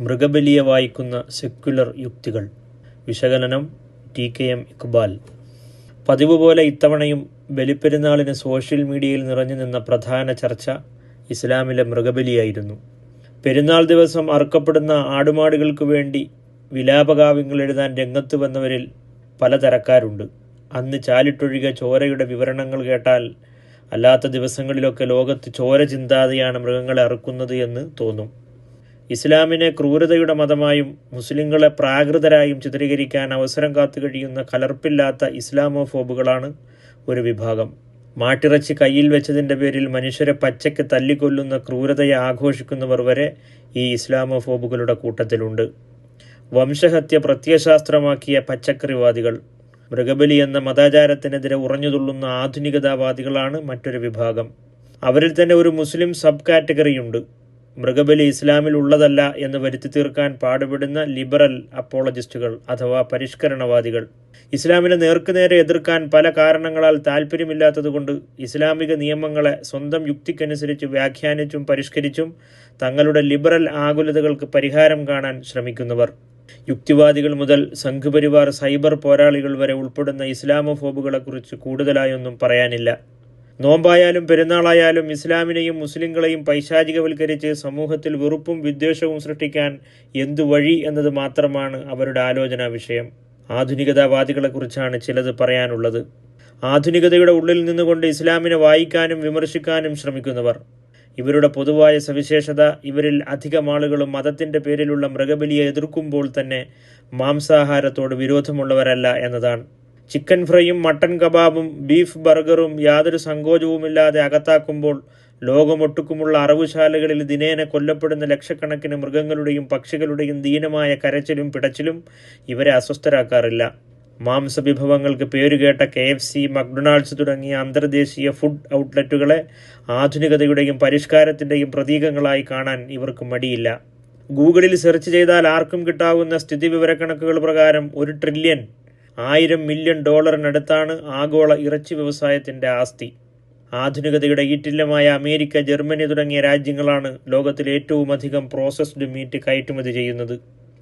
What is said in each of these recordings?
മൃഗബലിയെ വായിക്കുന്ന സെക്യുലർ യുക്തികൾ. വിശകലനം T K M Iqbal. പതിവ് പോലെ ഇത്തവണയും ബലിപ്പെരുന്നാളിന് സോഷ്യൽ മീഡിയയിൽ നിറഞ്ഞു നിന്ന പ്രധാന ചർച്ച ഇസ്ലാമിലെ മൃഗബലിയായിരുന്നു. പെരുന്നാൾ ദിവസം അറുക്കപ്പെടുന്ന ആടുമാടുകൾക്ക് വേണ്ടി വിലാപകാവ്യങ്ങൾ എഴുതാൻ രംഗത്ത് വന്നവരിൽ പലതരക്കാരുണ്ട് അന്ന് ചാലിട്ടൊഴുകിയ ചോരയുടെ വിവരണങ്ങൾ കേട്ടാൽ അല്ലാത്ത ദിവസങ്ങളിലൊക്കെ ലോകത്ത് ചോര ചിന്താതെയാണ് മൃഗങ്ങളെ അറുക്കുന്നത് എന്ന് തോന്നും. ഇസ്ലാമിനെ ക്രൂരതയുടെ മതമായും മുസ്ലിങ്ങളെ പ്രാകൃതരായും ചിത്രീകരിക്കാൻ അവസരം കാത്തു കഴിയുന്ന കലർപ്പില്ലാത്ത ഇസ്ലാമോഫോബുകളാണ് ഒരു വിഭാഗം. മാട്ടിറച്ചി കയ്യിൽ വെച്ചതിന്റെ പേരിൽ മനുഷ്യരെ പച്ചയ്ക്ക് തല്ലിക്കൊല്ലുന്ന ക്രൂരതയെ ആഘോഷിക്കുന്നവർ വരെ ഈ ഇസ്ലാമോഫോബുകളുടെ കൂട്ടത്തിലുണ്ട്. വംശഹത്യ പ്രത്യയശാസ്ത്രമാക്കിയ പച്ചക്കറിവാദികൾ. മൃഗബലി എന്ന മതാചാരത്തിനെതിരെ ഉറഞ്ഞുതുള്ളുന്ന ആധുനികതാവാദികളാണ് മറ്റൊരു വിഭാഗം. അവരിൽ തന്നെ ഒരു മുസ്ലിം സബ് കാറ്റഗറിയുണ്ട് മൃഗബലി ഇസ്ലാമിൽ ഉള്ളതല്ല എന്ന് വരുത്തി തീർക്കാൻ പാടുപെടുന്ന ലിബറൽ അപ്പോളജിസ്റ്റുകൾ അഥവാ പരിഷ്കരണവാദികൾ. ഇസ്ലാമിനെ നേർക്കുനേരെ എതിർക്കാൻ പല കാരണങ്ങളാൽ താല്പര്യമില്ലാത്തതുകൊണ്ട് ഇസ്ലാമിക നിയമങ്ങളെ സ്വന്തം യുക്തിക്കനുസരിച്ച് വ്യാഖ്യാനിച്ചും പരിഷ്കരിച്ചും തങ്ങളുടെ ലിബറൽ ആകുലതകൾക്ക് പരിഹാരം കാണാൻ ശ്രമിക്കുന്നവർ. യുക്തിവാദികൾ മുതൽ സംഘപരിവാർ സൈബർ പോരാളികൾ വരെ ഉൾപ്പെടുന്ന ഇസ്ലാമോഫോബുകളെക്കുറിച്ച് കൂടുതലായൊന്നും പറയാനില്ല. നോമ്പായാലും പെരുന്നാളായാലും ഇസ്ലാമിനെയും മുസ്ലിങ്ങളെയും പൈശാചികവൽക്കരിച്ച് സമൂഹത്തിൽ വെറുപ്പും വിദ്വേഷവും സൃഷ്ടിക്കാൻ എന്തു വഴി എന്നത് മാത്രമാണ് അവരുടെ ആലോചനാ വിഷയം. ആധുനികതാവാദികളെക്കുറിച്ചാണ് ചിലത് പറയാനുള്ളത്. ആധുനികതയുടെ ഉള്ളിൽ നിന്നുകൊണ്ട് ഇസ്ലാമിനെ വായിക്കാനും വിമർശിക്കാനും ശ്രമിക്കുന്നവർ. ഇവരുടെ പൊതുവായ സവിശേഷത ഇവരിൽ അധികം ആളുകളും മതത്തിന്റെ പേരിലുള്ള മൃഗബലിയെ എതിർക്കുമ്പോൾ തന്നെ മാംസാഹാരത്തോട് വിരോധമുള്ളവരല്ല എന്നതാണ്. ചിക്കൻ ഫ്രൈയും മട്ടൻ കബാബും ബീഫ് ബർഗറും യാതൊരു സങ്കോചവുമില്ലാതെ അകത്താക്കുമ്പോൾ ലോകമൊട്ടുക്കുമുള്ള അറവുശാലകളിൽ ദിനേന കൊല്ലപ്പെടുന്ന ലക്ഷക്കണക്കിന് മൃഗങ്ങളുടെയും പക്ഷികളുടെയും ദീനമായ കരച്ചിലും പിടച്ചിലും ഇവരെ അസ്വസ്ഥരാക്കാറില്ല. മാംസവിഭവങ്ങൾക്ക് പേരുകേട്ട കെ എഫ് സി മക്ഡൊണാൾഡ്സ് തുടങ്ങിയ അന്തർദേശീയ ഫുഡ് ഔട്ട്ലെറ്റുകളെ ആധുനികതയുടെയും പരിഷ്കാരത്തിന്റെയും പ്രതീകങ്ങളായി കാണാൻ ഇവർക്ക് മടിയില്ല. ഗൂഗിളിൽ സെർച്ച് ചെയ്താൽ ആർക്കും കിട്ടാവുന്ന സ്ഥിതിവിവരക്കണക്കുകൾ പ്രകാരം ഒരു ട്രില്യൺ ആയിരം മില്യൺ ഡോളറിനടുത്താണ് ആഗോള ഇറച്ചി വ്യവസായത്തിന്റെ ആസ്തി. ആധുനികതയുടെ ഈറ്റില്ലമായ അമേരിക്ക ജർമ്മനി തുടങ്ങിയ രാജ്യങ്ങളാണ് ലോകത്തിൽ ഏറ്റവും അധികം പ്രോസസ്ഡ് മീറ്റ് കയറ്റുമതി ചെയ്യുന്നത്.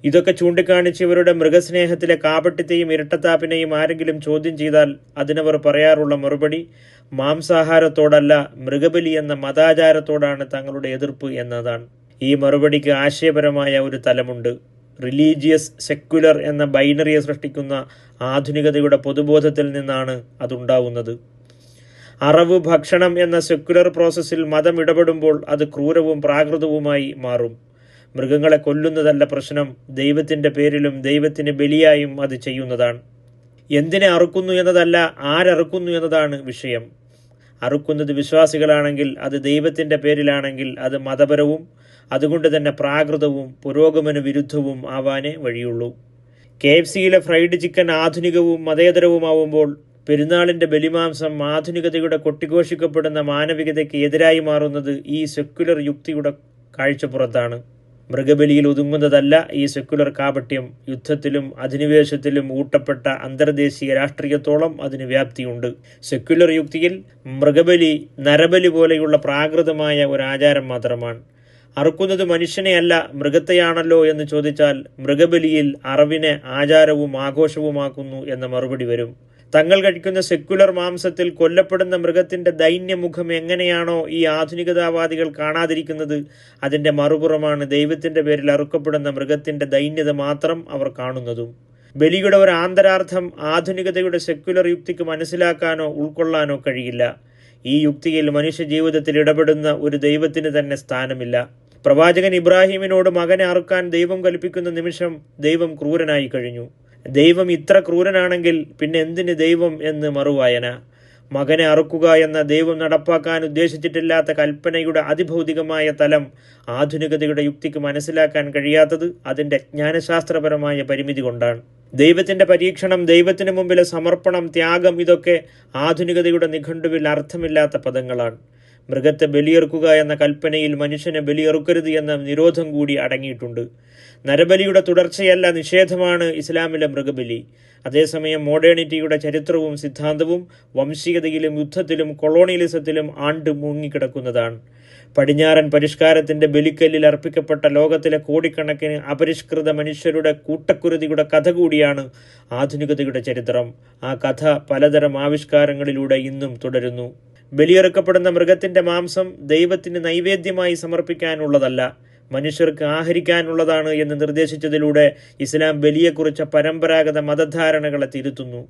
ഇതൊക്കെ ചൂണ്ടിക്കാണിച്ച് ഇവരുടെ മൃഗസ്നേഹത്തിലെ കാപട്യത്തെയും ഇരട്ടത്താപ്പിനെയും ആരെങ്കിലും ചോദ്യം ചെയ്താൽ അതിനവർ പറയാറുള്ള മറുപടി മാംസാഹാരത്തോടല്ല മൃഗബലി എന്ന മതാചാരത്തോടാണ് തങ്ങളുടെ എതിർപ്പ് എന്നതാണ്. ഈ മറുപടിക്ക് ആശയപരമായ ഒരു തലമുണ്ട്. റിലീജിയസ് സെക്യുലർ എന്ന ബൈനറിയെ സൃഷ്ടിക്കുന്ന ആധുനികതയുടെ പൊതുബോധത്തിൽ നിന്നാണ് അതുണ്ടാവുന്നത്. അറവ് ഭക്ഷണം എന്ന സെക്യുലർ പ്രോസസ്സിൽ മതം ഇടപെടുമ്പോൾ അത് ക്രൂരവും പ്രാകൃതവുമായി മാറും. മൃഗങ്ങളെ കൊല്ലുന്നതല്ല പ്രശ്നം ദൈവത്തിന്റെ പേരിലും ദൈവത്തിന് ബലിയായും അത് ചെയ്യുന്നതാണ്. എന്തിനെ അറുക്കുന്നു എന്നതല്ല ആരറുക്കുന്നു എന്നതാണ് വിഷയം. അറുക്കുന്നത് വിശ്വാസികളാണെങ്കിൽ അത് ദൈവത്തിന്റെ പേരിലാണെങ്കിൽ അത് മതപരവും അതുകൊണ്ട് തന്നെ പ്രാകൃതവും പുരോഗമന വിരുദ്ധവും ആവാനേ വഴിയുള്ളൂ. കെ എഫ് സിയിലെ ഫ്രൈഡ് ചിക്കൻ ആധുനികവും മതേതരവുമാവുമ്പോൾ പെരുന്നാളിന്റെ ബലിമാംസം ആധുനികതയുടെ കൊട്ടിഘോഷിക്കപ്പെടുന്ന മാനവികതയ്ക്ക് എതിരായി മാറുന്നത് ഈ സെക്യുലർ യുക്തിയുടെ കാഴ്ചപ്പുറത്താണ്. മൃഗബലിയിൽ ഒതുങ്ങുന്നതല്ല ഈ സെക്യുലർ കാപട്യം. യുദ്ധത്തിലും അധിനിവേശത്തിലും ഊട്ടപ്പെട്ട അന്തർദേശീയ രാഷ്ട്രീയത്തോളം അതിന് വ്യാപ്തിയുണ്ട്. സെക്യുലർ യുക്തിയിൽ മൃഗബലി നരബലി പോലെയുള്ള പ്രാകൃതമായ ഒരു ആചാരം മാത്രമാണ്. അറുക്കുന്നത് മനുഷ്യനെയല്ല മൃഗത്തെയാണല്ലോ എന്ന് ചോദിച്ചാൽ മൃഗബലിയിൽ അറിവിനെ ആചാരവും ആഘോഷവുമാക്കുന്നു എന്ന മറുപടി വരും. തങ്ങൾ കഴിക്കുന്ന സെക്യുലർ മാംസത്തിൽ കൊല്ലപ്പെടുന്ന മൃഗത്തിന്റെ ദൈന്യമുഖം എങ്ങനെയാണോ ഈ ആധുനികതാവാദികൾ കാണാതിരിക്കുന്നത്? അതിന്റെ മറുപുറമാണ് ദൈവത്തിന്റെ പേരിൽ അറുക്കപ്പെടുന്ന മൃഗത്തിന്റെ ദൈന്യത മാത്രം അവർ കാണുന്നതും. ബലിയുടെ ഒരു ആന്തരാർത്ഥം ആധുനികതയുടെ സെക്യുലർ യുക്തിക്ക് മനസ്സിലാക്കാനോ ഉൾക്കൊള്ളാനോ കഴിയില്ല. ഈ യുക്തിയിൽ മനുഷ്യ ജീവിതത്തിൽ ഇടപെടുന്ന ഒരു ദൈവത്തിന് തന്നെ സ്ഥാനമില്ല. പ്രവാചകൻ ഇബ്രാഹിമിനോട് മകനെ അറുക്കാൻ ദൈവം കൽപ്പിക്കുന്ന നിമിഷം ദൈവം ക്രൂരനായി കഴിഞ്ഞു. ദൈവം ഇത്ര ക്രൂരനാണെങ്കിൽ പിന്നെ എന്തിന് ദൈവം എന്ന് മറുവായന? മകനെ അറുക്കുക എന്ന ദൈവം നടപ്പാക്കാൻ ഉദ്ദേശിച്ചിട്ടില്ലാത്ത കൽപ്പനയുടെ അതിഭൗതികമായ തലം ആധുനികതയുടെ യുക്തിക്ക് മനസ്സിലാക്കാൻ കഴിയാത്തത് അതിന്റെ ജ്ഞാനശാസ്ത്രപരമായ പരിമിതി കൊണ്ടാണ്. ദൈവത്തിന്റെ പരീക്ഷണം ദൈവത്തിന് മുമ്പിലെ സമർപ്പണം ത്യാഗം ഇതൊക്കെ ആധുനികതയുടെ നിഘണ്ടുവിൽ അർത്ഥമില്ലാത്ത പദങ്ങളാണ്. മൃഗത്തെ ബലിയെറുക്കുക എന്ന കൽപ്പനയിൽ മനുഷ്യനെ ബലിയെറുക്കരുത് എന്ന നിരോധം കൂടി അടങ്ങിയിട്ടുണ്ട്. നരബലിയുടെ തുടർച്ചയല്ല നിഷേധമാണ് ഇസ്ലാമിലെ മൃഗബലി. അതേസമയം മോഡേണിറ്റിയുടെ ചരിത്രവും സിദ്ധാന്തവും വംശീയതയിലും യുദ്ധത്തിലും കൊളോണിയലിസത്തിലും ആണ്ട് മുങ്ങിക്കിടക്കുന്നതാണ്. പടിഞ്ഞാറൻ പരിഷ്കാരത്തിന്റെ ബലിക്കല്ലിൽ അർപ്പിക്കപ്പെട്ട ലോകത്തിലെ കോടിക്കണക്കിന് അപരിഷ്കൃത മനുഷ്യരുടെ കൂട്ടക്കുരുതിയുടെ കഥ കൂടിയാണ് ആധുനികതയുടെ ചരിത്രം. ആ കഥ പലതരം ആവിഷ്കാരങ്ങളിലൂടെ ഇന്നും തുടരുന്നു. ബലിയെറുക്കപ്പെടുന്ന മൃഗത്തിന്റെ മാംസം ദൈവത്തിന് നൈവേദ്യമായി സമർപ്പിക്കാനുള്ളതല്ല. മനുഷ്യർക്ക് ആഹരിക്കാനുള്ളതാണ് എന്ന് നിർദ്ദേശിച്ചതിലൂടെ ഇസ്ലാം ബലിയെക്കുറിച്ച പരമ്പരാഗത മതധാരണകളെ തിരുത്തുന്നു.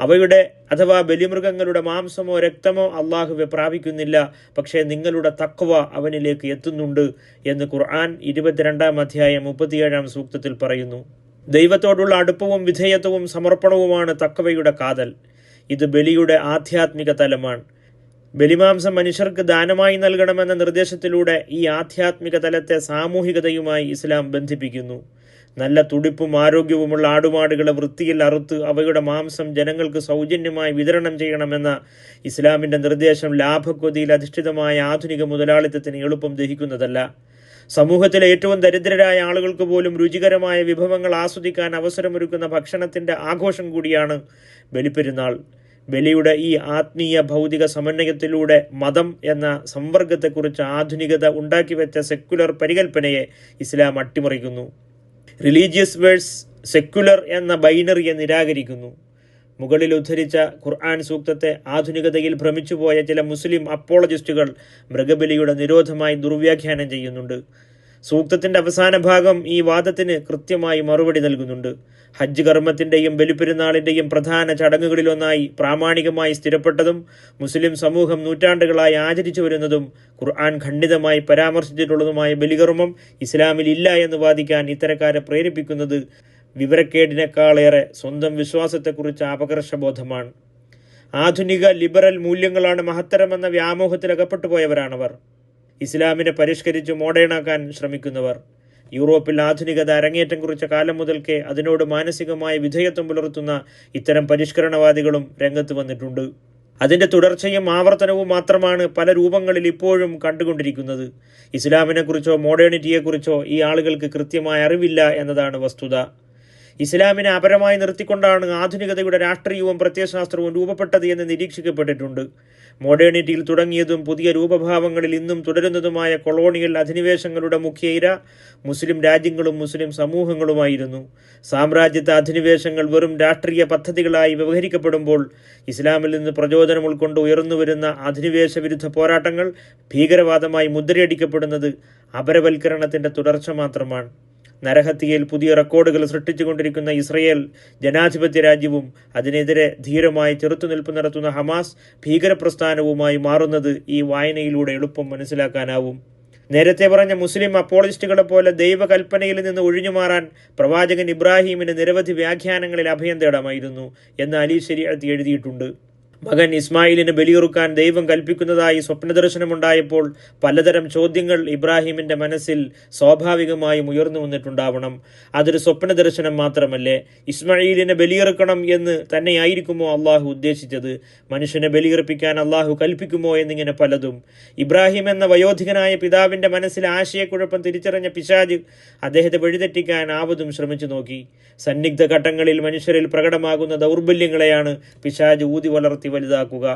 അവയുടെ അഥവാ ബലിമൃഗങ്ങളുടെ മാംസമോ രക്തമോ അള്ളാഹുവെ പ്രാപിക്കുന്നില്ല. പക്ഷേ നിങ്ങളുടെ തക്വ അവനിലേക്ക് എത്തുന്നുണ്ട് എന്ന് ഖുർആൻ ഇരുപത്തിരണ്ടാം അധ്യായം മുപ്പത്തിയേഴാം സൂക്തത്തിൽ പറയുന്നു. ദൈവത്തോടുള്ള അടുപ്പവും വിധേയത്വവും സമർപ്പണവുമാണ് തക്കവയുടെ കാതൽ. ഇത് ബലിയുടെ ആധ്യാത്മിക തലമാണ്. ബലിമാംസം മനുഷ്യർക്ക് ദാനമായി നൽകണമെന്ന നിർദ്ദേശത്തിലൂടെ ഈ ആധ്യാത്മിക തലത്തെ സാമൂഹികതയുമായി ഇസ്ലാം ബന്ധിപ്പിക്കുന്നു. നല്ല തുടിപ്പും ആരോഗ്യവുമുള്ള ആടുമാടുകളെ വൃത്തിയിൽ അറുത്ത് അവയുടെ മാംസം ജനങ്ങൾക്ക് സൗജന്യമായി വിതരണം ചെയ്യണമെന്ന ഇസ്ലാമിന്റെ നിർദ്ദേശം ലാഭക്കൊതിയിൽ അധിഷ്ഠിതമായ ആധുനിക മുതലാളിത്തത്തിന് എളുപ്പം ദഹിക്കുന്നതല്ല. സമൂഹത്തിലെ ഏറ്റവും ദരിദ്രരായ ആളുകൾക്ക് പോലും രുചികരമായ വിഭവങ്ങൾ ആസ്വദിക്കാൻ അവസരമൊരുക്കുന്ന ഭക്ഷണത്തിന്റെ ആഘോഷം കൂടിയാണ് ബലിപ്പെരുന്നാൾ. ബലിയുടെ ഈ ആത്മീയ ഭൗതിക സമന്വയത്തിലൂടെ മതം എന്ന സംവർഗത്തെക്കുറിച്ച് ആധുനികത ഉണ്ടാക്കിവെച്ച സെക്കുലർ പരികൽപ്പനയെ ഇസ്ലാം അട്ടിമറിക്കുന്നു. റിലീജിയസ് വേഴ്സ് സെക്കുലർ എന്ന ബൈനറിയെ നിരാകരിക്കുന്നു. മുകളിൽ ഉദ്ധരിച്ച ഖുർആൻ സൂക്തത്തെ ആധുനികതയിൽ ഭ്രമിച്ചുപോയ ചില മുസ്ലിം അപ്പോളജിസ്റ്റുകൾ മൃഗബലിയുടെ നിരോധമായി ദുർവ്യാഖ്യാനം ചെയ്യുന്നുണ്ട്. സൂക്തത്തിന്റെ അവസാന ഭാഗം ഈ വാദത്തിന് കൃത്യമായി മറുപടി നൽകുന്നുണ്ട്. ഹജ്ജ് കർമ്മത്തിന്റെയും ബലിപ്പെരുന്നാളിന്റെയും പ്രധാന ചടങ്ങുകളിലൊന്നായി പ്രാമാണികമായി സ്ഥിരപ്പെട്ടതും മുസ്ലിം സമൂഹം നൂറ്റാണ്ടുകളായി ആചരിച്ചു വരുന്നതും ഖുർആൻ ഖണ്ഡിതമായി പരാമർശിച്ചിട്ടുള്ളതുമായ ബലികർമ്മം ഇസ്ലാമിൽ ഇല്ല എന്ന് വാദിക്കാൻ ഇത്തരക്കാരെ പ്രേരിപ്പിക്കുന്നത് വിവരക്കേടിനേക്കാളേറെ സ്വന്തം വിശ്വാസത്തെക്കുറിച്ച് അപകർഷബോധമാണ് ആധുനിക ലിബറൽ മൂല്യങ്ങളാണ് മഹത്തരമെന്ന വ്യാമോഹത്തിൽ അകപ്പെട്ടു പോയവരാണവർ ഇസ്ലാമിനെ പരിഷ്കരിച്ച് മോഡേണാക്കാൻ ശ്രമിക്കുന്നവർ. യൂറോപ്പിൽ ആധുനികത അരങ്ങേറ്റം കുറിച്ച കാലം മുതൽക്കേ അതിനോട് മാനസികമായ വിധേയത്വം പുലർത്തുന്ന ഇത്തരം പരിഷ്കരണവാദികളും രംഗത്ത് വന്നിട്ടുണ്ട്. അതിന്റെ തുടർച്ചയും ആവർത്തനവും മാത്രമാണ് പല രൂപങ്ങളിൽ ഇപ്പോഴും കണ്ടുകൊണ്ടിരിക്കുന്നത്. ഇസ്ലാമിനെക്കുറിച്ചോ മോഡേണിറ്റിയെക്കുറിച്ചോ ഈ ആളുകൾക്ക് കൃത്യമായ അറിവില്ല എന്നതാണ് വസ്തുത. ഇസ്ലാമിനെ അപരമായി നിർത്തിക്കൊണ്ടാണ് ആധുനികതയുടെ രാഷ്ട്രീയവും പ്രത്യയശാസ്ത്രവും രൂപപ്പെട്ടത് എന്ന് നിരീക്ഷിക്കപ്പെട്ടിട്ടുണ്ട്. മോഡേണിറ്റിയിൽ തുടങ്ങിയതും പുതിയ രൂപഭാവങ്ങളിൽ ഇന്നും തുടരുന്നതുമായ കൊളോണിയൽ അധിനിവേശങ്ങളുടെ മുഖ്യ ഇര മുസ്ലിം രാജ്യങ്ങളും മുസ്ലിം സമൂഹങ്ങളുമായിരുന്നു. സാമ്രാജ്യത്തെ അധിനിവേശങ്ങൾ വെറും രാഷ്ട്രീയ പദ്ധതികളായി വ്യവഹരിക്കപ്പെടുമ്പോൾ ഇസ്ലാമിൽ നിന്ന് പ്രചോദനം ഉൾക്കൊണ്ട് ഉയർന്നുവരുന്ന അധിനിവേശ വിരുദ്ധ പോരാട്ടങ്ങൾ ഭീകരവാദമായി മുദ്രയടിക്കപ്പെടുന്നത് അപരവൽക്കരണത്തിന്റെ തുടർച്ച മാത്രമാണ്. നരഹത്യയിൽ പുതിയ റെക്കോർഡുകൾ സൃഷ്ടിച്ചുകൊണ്ടിരിക്കുന്ന ഇസ്രയേൽ ജനാധിപത്യ രാജ്യവും അതിനെതിരെ ധീരമായി ചെറുത്തുനിൽപ്പ് നടത്തുന്ന ഹമാസ് ഭീകരപ്രസ്ഥാനവുമായി മാറുന്നത് ഈ വായനയിലൂടെ എളുപ്പം മനസ്സിലാക്കാനാവും. നേരത്തെ പറഞ്ഞ മുസ്ലിം അപ്പോളജിസ്റ്റുകളെ പോലെ ദൈവകൽപ്പനയിൽ നിന്ന് ഒഴിഞ്ഞുമാറാൻ പ്രവാചകൻ ഇബ്രാഹീമിന് നിരവധി വ്യാഖ്യാനങ്ങളിൽ അഭയം തേടാമായിരുന്നു എന്ന് അലി എഴുതിയിട്ടുണ്ട്. മകൻ ഇസ്മായിലിന് ബലിയുറുക്കാൻ ദൈവം കൽപ്പിക്കുന്നതായി സ്വപ്നദർശനമുണ്ടായപ്പോൾ പലതരം ചോദ്യങ്ങൾ ഇബ്രാഹിമിന്റെ മനസ്സിൽ സ്വാഭാവികമായും ഉയർന്നു വന്നിട്ടുണ്ടാവണം. അതൊരു സ്വപ്നദർശനം മാത്രമല്ലേ? ഇസ്മായിലിനെ ബലിയിറക്കണം എന്ന് തന്നെയായിരിക്കുമോ അള്ളാഹു ഉദ്ദേശിച്ചത്? മനുഷ്യനെ ബലിയിറപ്പിക്കാൻ അള്ളാഹു കൽപ്പിക്കുമോ എന്നിങ്ങനെ പലതും. ഇബ്രാഹിം എന്ന വയോധികനായ പിതാവിന്റെ മനസ്സിൽ ആശയക്കുഴപ്പം തിരിച്ചറിഞ്ഞ പിശാജ് അദ്ദേഹത്തെ വഴിതെറ്റിക്കാൻ ആവതും ശ്രമിച്ചു നോക്കി. സന്നിഗ്ധ ഘട്ടങ്ങളിൽ മനുഷ്യരിൽ പ്രകടമാകുന്ന ദൗർബല്യങ്ങളെയാണ് പിശാജ് ഊതി വളർത്തി വലുതാക്കുക.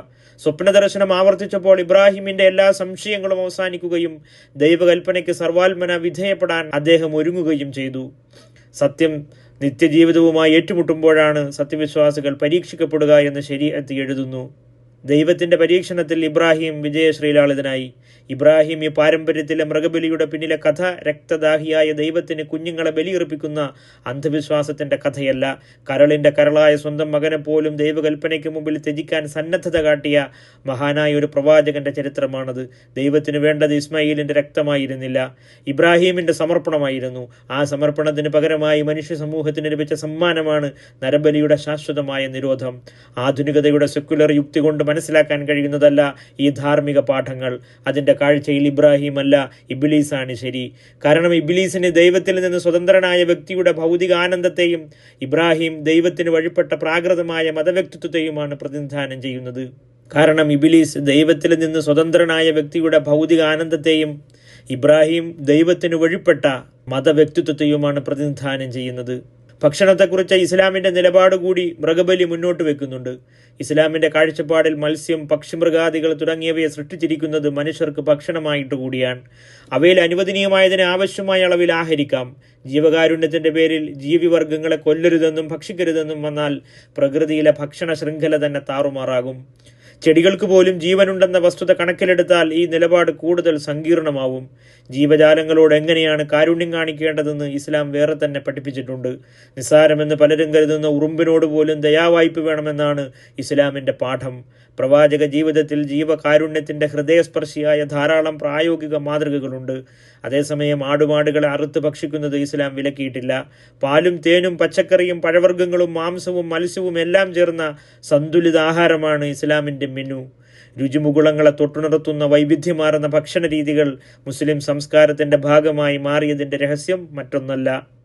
സ്വപ്നദർശനം ആവർത്തിച്ചപ്പോൾ ഇബ്രാഹിമിന്റെ എല്ലാ സംശയങ്ങളും അവസാനിക്കുകയും ദൈവകൽപ്പനയ്ക്ക് സർവാത്മന വിധേയപ്പെടാൻ അദ്ദേഹം ഒരുങ്ങുകയും ചെയ്തു. സത്യം നിത്യജീവിതവുമായി ഏറ്റുമുട്ടുമ്പോഴാണ് സത്യവിശ്വാസികൾ പരീക്ഷിക്കപ്പെടുക എന്ന് ശരീരത്തി എഴുതുന്നു. ദൈവത്തിന്റെ പരീക്ഷണത്തിൽ ഇബ്രാഹിം വിജയശ്രീലാളിതനായി. ഇബ്രാഹിം ഈ പാരമ്പര്യത്തിലെ മൃഗബലിയുടെ പിന്നിലെ കഥ രക്തദാഹിയായ ദൈവത്തിന് കുഞ്ഞുങ്ങളെ ബലിയർപ്പിക്കുന്ന അന്ധവിശ്വാസത്തിന്റെ കഥയല്ല. കരളിന്റെ കരളായ സ്വന്തം മകനെ പോലും ദൈവകൽപ്പനയ്ക്ക് മുമ്പിൽ ത്യജിക്കാൻ സന്നദ്ധത കാട്ടിയ മഹാനായ ഒരു പ്രവാചകന്റെ ചരിത്രമാണത്. ദൈവത്തിന് വേണ്ടത് ഇസ്മായിലിന്റെ രക്തമായിരുന്നില്ല. ഇബ്രാഹീമിന്റെ സമർപ്പണമായിരുന്നു. ആ സമർപ്പണത്തിന് പകരമായി മനുഷ്യ സമൂഹത്തിന് ലഭിച്ച സമ്മാനമാണ് നരബലിയുടെ ശാശ്വതമായ നിരോധം. ആധുനികതയുടെ സെക്യുലർ യുക്തി കൊണ്ട് മനസ്സിലാക്കാൻ കഴിയുന്നതല്ല ഈ ധാർമ്മിക പാഠങ്ങൾ. അതിന്റെ കാഴ്ചയിൽ ഇബ്രാഹിം അല്ല ഇബിലീസാണ് ശരി. കാരണം ഇബിലീസിന് ദൈവത്തിൽ നിന്ന് സ്വതന്ത്രനായ വ്യക്തിയുടെ ഭൗതിക ആനന്ദത്തെയും ഇബ്രാഹിം ദൈവത്തിന് വഴിപ്പെട്ട പ്രാകൃതമായ മതവ്യക്തിത്വത്തെയുമാണ് പ്രതിനിധാനം ചെയ്യുന്നത്. കാരണം ഇബിലീസ് ദൈവത്തിൽ നിന്ന് സ്വതന്ത്രനായ വ്യക്തിയുടെ ഭൗതിക ആനന്ദത്തെയും ഇബ്രാഹിം ദൈവത്തിന് വഴിപ്പെട്ട മതവ്യക്തിത്വത്തെയുമാണ് പ്രതിനിധാനം ചെയ്യുന്നത്. ഭക്ഷണത്തെക്കുറിച്ച് ഇസ്ലാമിന്റെ നിലപാട് കൂടി മൃഗബലി മുന്നോട്ട് വെക്കുന്നുണ്ട്. ഇസ്ലാമിന്റെ കാഴ്ചപ്പാടിൽ മത്സ്യം പക്ഷിമൃഗാദികൾ തുടങ്ങിയവയെ സൃഷ്ടിച്ചിരിക്കുന്നത് മനുഷ്യർക്ക് ഭക്ഷണമായിട്ട് കൂടിയാണ്. അവയിൽ അനുവദനീയമായതിന് ആവശ്യമായ അളവിൽ ആഹരിക്കാം. ജീവകാരുണ്യത്തിന്റെ പേരിൽ ജീവിവർഗങ്ങളെ കൊല്ലരുതെന്നും ഭക്ഷിക്കരുതെന്നും വന്നാൽ പ്രകൃതിയിലെ ഭക്ഷണ ശൃംഖല തന്നെ താറുമാറാകും. ചെടികൾക്ക് പോലും ജീവനുണ്ടെന്ന വസ്തുത കണക്കിലെടുത്താൽ ഈ നിലപാട് കൂടുതൽ സങ്കീർണമാവും. ജീവജാലങ്ങളോട് എങ്ങനെയാണ് കാരുണ്യം കാണിക്കേണ്ടതെന്ന് ഇസ്ലാം വേറെ തന്നെ പഠിപ്പിച്ചിട്ടുണ്ട്. നിസ്സാരമെന്ന് പലരും കരുതുന്ന ഉറുമ്പിനോട് പോലും ദയാവായ്പ വേണമെന്നാണ് ഇസ്ലാമിന്റെ പാഠം. പ്രവാചക ജീവിതത്തിൽ ജീവകാരുണ്യത്തിന്റെ ഹൃദയസ്പർശിയായ ധാരാളം പ്രായോഗിക മാതൃകകളുണ്ട്. അതേസമയം ആടുമാടുകളെ അറുത്ത് ഭക്ഷിക്കുന്നത് ഇസ്ലാം വിലക്കിയിട്ടില്ല. പാലും തേനും പച്ചക്കറിയും പഴവർഗങ്ങളും മാംസവും മത്സ്യവും എല്ലാം ചേർന്ന സന്തുലിത ആഹാരമാണ് ഇസ്ലാമിന്റെ മെനു. രുചിമുകുളങ്ങളെ തൊട്ടുണർത്തുന്ന വൈവിധ്യമാർന്ന ഭക്ഷണ രീതികൾ മുസ്ലിം സംസ്കാരത്തിന്റെ ഭാഗമായി മാറിയതിന്റെ രഹസ്യം മറ്റൊന്നല്ല.